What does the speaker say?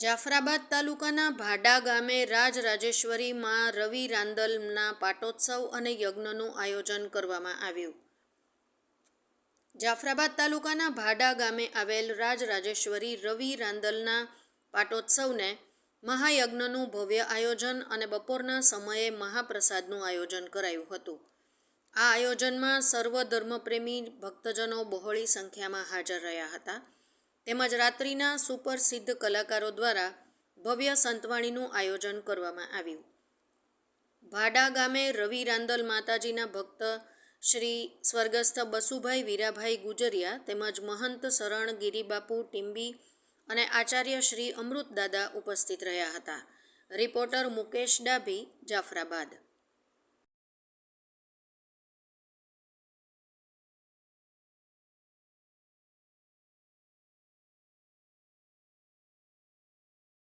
જાફરાબાદ તાલુકાના ભાડા ગામે રાજરાજેશ્વરી માં રવિ રાંદલના પાટોત્સવ અને યજ્ઞનું આયોજન કરવામાં આવ્યું. જાફરાબાદ તાલુકાના ભાડા ગામે આવેલ રાજરાજેશ્વરી રવિ રાંદલના પાટોત્સવને મહાયજ્ઞનું ભવ્ય આયોજન અને બપોરના સમયે મહાપ્રસાદનું આયોજન કરાયું હતું. આ આયોજનમાં સર્વ ધર્મપ્રેમી ભક્તજનો બહોળી સંખ્યામાં હાજર રહ્યા હતા. તેમજ રાત્રિના સુપ્રસિદ્ધ કલાકારો દ્વારા ભવ્ય સંતવાણીનું આયોજન કરવામાં આવ્યું. ભાડા ગામે રવિ રાંદલ માતાજીના ભક્ત શ્રી સ્વર્ગસ્થ બસુભાઈ વીરાભાઈ ગુજરિયા તેમજ મહંત શરણ ગિરિબાપુ ટીંબી અને આચાર્ય શ્રી અમૃતદાદા ઉપસ્થિત રહ્યા હતા. રિપોર્ટર મુકેશ ડાભી, જાફરાબાદ.